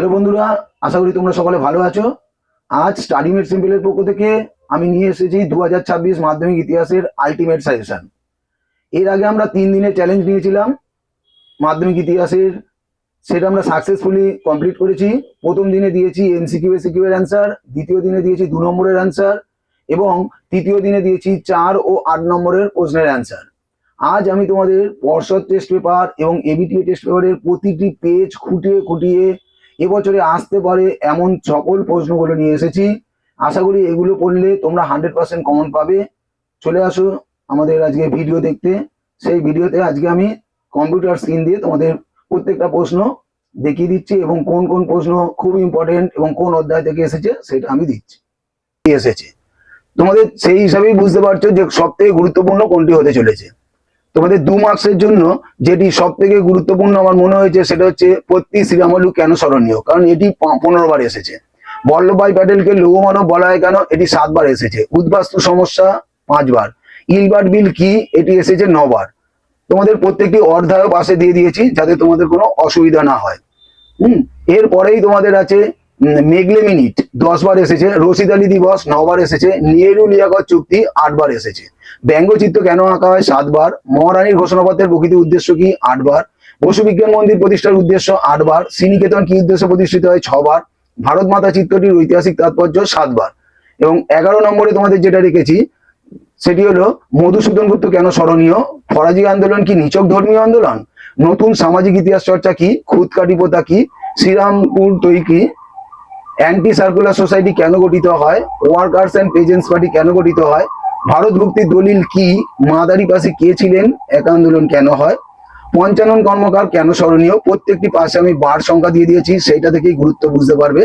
Hello বন্ধুরা, আশা করি তোমরা সকলে ভালো আছো। আজ স্টাডি মেড সিম্পলের পক্ষ থেকে আমি নিয়ে এসেছি দু হাজার ছাব্বিশ মাধ্যমিক ইতিহাসের আলটিমেট সাজেশন এর আগে আমরা তিন দিনের চ্যালেঞ্জ নিয়েছিলাম মাধ্যমিক ইতিহাসের। সেটা আমরা সাকসেসফুলি কমপ্লিট করেছি। প্রথম দিনে দিয়েছি এমসিকিউ, এসিকিউ এর অ্যান্সার দ্বিতীয় দিনে দিয়েছি দু নম্বরের অ্যান্সার এবং তৃতীয় দিনে দিয়েছি চার ও আট নম্বরের প্রশ্নের অ্যান্সার আজ আমি তোমাদের পর্ষদ টেস্ট পেপার এবং এবিটিএ টেস্ট পেপারের প্রতিটি পেজ খুঁটিয়ে খুঁটিয়ে এবছরে আসতে পারে এমন সকল প্রশ্নগুলো নিয়ে এসেছি। আশা করি এগুলো পড়লে তোমরা হান্ড্রেড পার্সেন্ট কমন পাবে। চলে আসো আমাদের আজকে ভিডিও দেখতে। সেই ভিডিওতে আজকে আমি কম্পিউটার স্ক্রিন দিয়ে তোমাদের প্রত্যেকটা প্রশ্ন দেখিয়ে দিচ্ছি এবং কোন কোন প্রশ্ন খুব ইম্পর্টেন্ট এবং কোন অধ্যায় থেকে এসেছে সেটা আমি দিচ্ছি। এসেছে। তোমাদের সেই হিসাবেই বুঝতে পারছ যে সব থেকে গুরুত্বপূর্ণ কোনটি হতে চলেছে। তোমাদের দু মার্কসের জন্য যেটি সব থেকে গুরুত্বপূর্ণ আমার মনে হয়েছে সেটা হচ্ছে পত্তি শ্রীরামলু কেন স্মরণীয়? কারণ এটি পনেরো বার এসেছে। বল্লভভাই প্যাটেলকে লৌহমানব বলা হয় কেন? এটি সাতবার এসেছে। উদ্বাস্তু সমস্যা পাঁচবার। ইলবার্ট বিল কি? এটি এসেছে নবার। তোমাদের প্রত্যেকটি অর্ধায় পাশে দিয়ে দিয়েছি যাতে তোমাদের কোনো অসুবিধা না হয়। হুম, এরপরেই তোমাদের আছে মেঘলে মিনিট দশ বার এসেছে, রশিদ আলী দিবস, নবার এসেছে নেহরু লিয়াকত চুক্তি, আটবার এসেছে। ব্যঙ্গচিত্র কেন আঁকা হয়? সাতবার। মহারানীর ঘোষণাপত্রের প্রকৃত উদ্দেশ্য কি? আটবার। বসু বিজ্ঞান মন্দির প্রতিষ্ঠার উদ্দেশ্য আটবার। শ্রীনিকেতন কি উদ্দেশ্যে প্রতিষ্ঠিত হয়? ছবার। ভারত মাতা চিত্রটির ঐতিহাসিক তাৎপর্য সাতবার। এবং এগারো নম্বরে তোমাদের যেটা রেখেছি, সেটি হলো, মধুসূদন গুপ্ত কেন স্মরণীয়? ফরাজি আন্দোলন কি নিচক ধর্মীয় আন্দোলন? নতুন সামাজিক ইতিহাস চর্চা কি? খুদকাটি প্রথা কি? শ্রীরামপুর তৈ কি? অ্যান্টি সার্কুলার সোসাইটি কেন গঠিত হয়? ওয়ার্কার্স অ্যান্ড পেজেন্টস পার্টি কেন গঠিত হয়? ভারত মুক্তির দলিল কি? মাদারি পাশে কে ছিলেন? এক আন্দোলন কেন হয়? পঞ্চানন কর্মকার কেন স্মরণীয়? প্রত্যেকটি পাশে আমি বার সংখ্যা দিয়ে দিয়েছি, সেইটা থেকেই গুরুত্ব বুঝতে পারবে।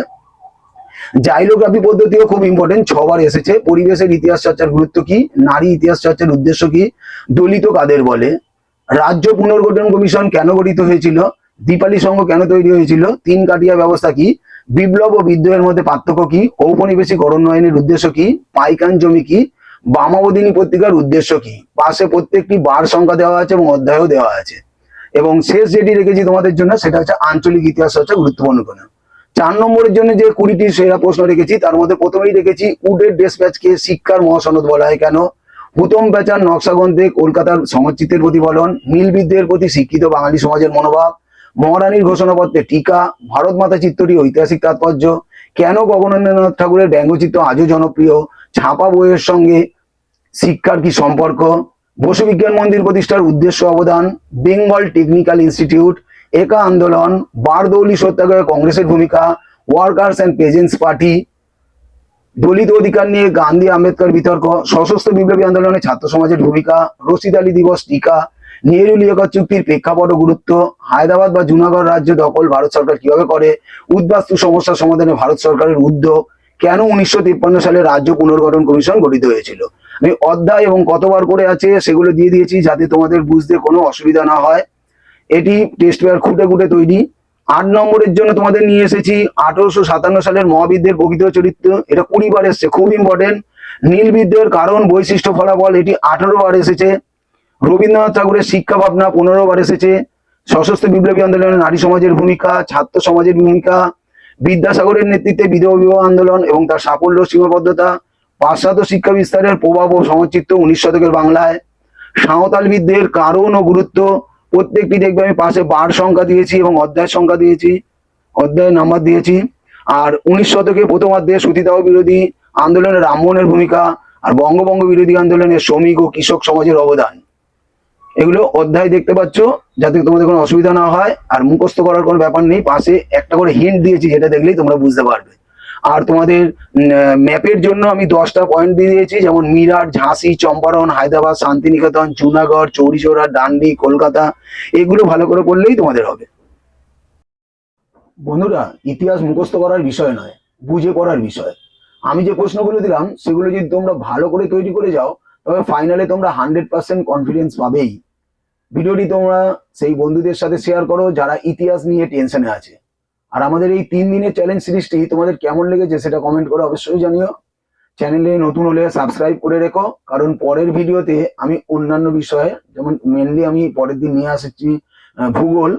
জাইলোগ্রাফি পদ্ধতিও খুব ইম্পর্টেন্ট ছবার এসেছে। পরিবেশের ইতিহাস চর্চার গুরুত্ব কি? নারী ইতিহাস চর্চার উদ্দেশ্য কি? দলিত কাদের বলে? রাজ্য পুনর্গঠন কমিশন কেন গঠিত হয়েছিল? দীপালি সংঘ কেন তৈরি হয়েছিল? তিন কাটিয়া ব্যবস্থা কি? বিপ্লব ও বিদ্রোহের মধ্যে পার্থক্য কি? ঔপনিবেশিক অরণ্যায়নের উদ্দেশ্য কি? পাইকান জমি কি? বামাবদিনী পত্রিকার উদ্দেশ্য কি? পাশে প্রত্যেকটি বার সংখ্যা দেওয়া আছে এবং অধ্যায়ও দেওয়া আছে। এবং শেষ যেটি রেখেছি তোমাদের জন্য, সেটা হচ্ছে আঞ্চলিক ইতিহাস হচ্ছে গুরুত্বপূর্ণ কোনো। চার নম্বরের জন্য যে কুড়িটি সেরা প্রশ্ন রেখেছি, তার মধ্যে প্রথমেই রেখেছি উডের ডেসপ্যাচকে শিক্ষার মহাসনদ বলা হয় কেন? হুতম পেচার নকশাগন্ধে কলকাতার সমাজচিত্রের প্রতিফলন, নীলবিদ্যের প্রতি শিক্ষিত বাঙালি সমাজের মনোভাব মহারানীর ঘোষণাপত্রে টিকা, ভারত মাতা চিত্রটি ঐতিহাসিক তাৎপর্য। কেন গগনেন্দ্রনাথ ঠাকুরের ব্যঙ্গচিত্র আজও জনপ্রিয়? ছাপা বইয়ের সঙ্গে শিক্ষার কি সম্পর্ক? বসু বিজ্ঞান মন্দির প্রতিষ্ঠার উদ্দেশ্য অবদান? বেঙ্গল টেকনিক্যাল ইনস্টিটিউট, একা আন্দোলন, বারদৌলি সত্যাগ্রহে কংগ্রেসের ভূমিকা, workers and peasants party, Dalit অধিকার নিয়ে গান্ধী আম্বেদকর বিতর্ক, সশস্ত্র বিপ্লবী আন্দোলনে ছাত্র সমাজের ভূমিকা, রশিদ আলী দিবস টিকা নেহরু চুক্তির প্রেক্ষাপট গুরুত্ব, হায়দ্রাবাদ বা জুনাগড় রাজ্য দখল ভারত সরকার কীভাবে করে, উদ্বাস্তু সমস্যা সমাধানে ভারত সরকারের উদ্যোগ, কেন উনিশশো তিপ্পান্ন সালে রাজ্য পুনর্গঠন কমিশন গঠিত হয়েছিল? আমি অধ্যায় এবং কতবার করে আছে সেগুলো দিয়ে দিয়েছি যাতে তোমাদের বুঝতে কোনো অসুবিধা না হয়। এটি টেস্ট পেপার খুঁটে খুঁটে তৈরি। আট নম্বরের জন্য তোমাদের নিয়ে এসেছি আঠারোশো সাতান্ন সালের মহাবিদ্যের প্রকৃত চরিত্র। এটা কুড়ি বার এসছে, খুব ইম্পর্টেন্ট নীল বিদ্যের কারণ, বৈশিষ্ট্য, ফলাফল, এটি আঠারো বার এসেছে। রবীন্দ্রনাথ ঠাকুরের শিক্ষা ভাবনা পনেরো বার এসেছে। সশস্ত্র বিপ্লবী আন্দোলনে নারী সমাজের ভূমিকা, ছাত্র সমাজের ভূমিকা, বিদ্যাসাগরের নেতৃত্বে বিধবা বিবাহ আন্দোলন এবং তার সাফল্য সীমাবদ্ধতা, পাশ্চাত্য শিক্ষা বিস্তারের প্রভাব ও সমাজচিত্র উনিশ শতকের বাংলায়। সাঁওতাল বিদ্যের কারণ ও গুরুত্ব প্রত্যেকটি দেখবে, আমি পাশে বার সংখ্যা দিয়েছি এবং অধ্যায় সংখ্যা দিয়েছি, অধ্যায় নাম্বার দিয়েছি। আর উনিশ শতকে প্রথমার্ধে সতীদাহ বিরোধী আন্দোলনে রামমোহনের ভূমিকা আর বঙ্গবঙ্গ বিরোধী আন্দোলনে শ্রমিক ও কৃষক সমাজের অবদান। এগুলো অধ্যায় দেখতে পাচ্ছ, যাতে তোমাদের কোনো অসুবিধা না হয়, আর মুখস্থ করার কোনো ব্যাপার নেই। পাশে একটা করে হিন্ট দিয়েছি যেটা দেখলেই তোমরা বুঝতে পারবে। আর তোমাদের ম্যাপের জন্য আমি দশটা পয়েন্ট দিয়ে দিয়েছি, যেমন মিরাট, ঝাঁসি, চম্পারণ, হায়দ্রাবাদ, শান্তিনিকেতন জুনাগড় চৌরিচৌরা ডান্ডি, কলকাতা, এগুলো ভালো করে করলেই তোমাদের হবে। বন্ধুরা, ইতিহাস মুখস্থ করার বিষয় নয়, বুঝে পড়ার বিষয়। আমি যে প্রশ্নগুলো দিলাম, সেগুলো যদি তোমরা ভালো করে তৈরি করে যাও, তবে ফাইনালে তোমরা হান্ড্রেড পার্সেন্ট কনফিডেন্স পাবেই। ভিডিওটি তোমরা সেই বন্ধুদের সাথে শেয়ার করো যারা ইতিহাস নিয়ে টেনশনে আছে। আর আমাদের এই তিন দিনের চ্যালেঞ্জ সিরিজটি তোমাদের কেমন লেগেছে সেটা কমেন্ট করে অবশ্যই জানিও। চ্যানেলে নতুন হলে সাবস্ক্রাইব করে রেখো, কারণ পরের ভিডিওতে আমি অন্যান্য বিষয়ে, যেমন মেনলি আমি পরের দিন নিয়ে আসছি ভূগোল,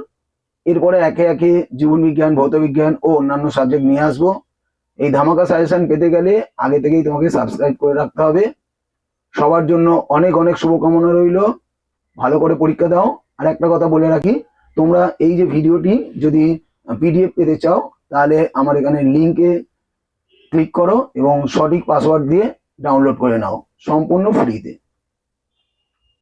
এরপরে একে একে জীবনবিজ্ঞান ভৌতবিজ্ঞান ও অন্যান্য সাবজেক্ট নিয়ে আসব। এই ধামাকা সাজেশন পেতে গেলে আগে থেকেই তোমাকে সাবস্ক্রাইব করে রাখতে হবে। সবার জন্য অনেক অনেক শুভকামনা রইল। ভালো করে পরীক্ষা দাও। আর একটা কথা বলে রাখি, তোমরা এই যে ভিডিওটি যদি পিডিএফ পেতে চাও, তাহলে আমার এখানে লিঙ্কে ক্লিক করো এবং সঠিক পাসওয়ার্ড দিয়ে ডাউনলোড করে নাও। সম্পূর্ণ ফ্রিতে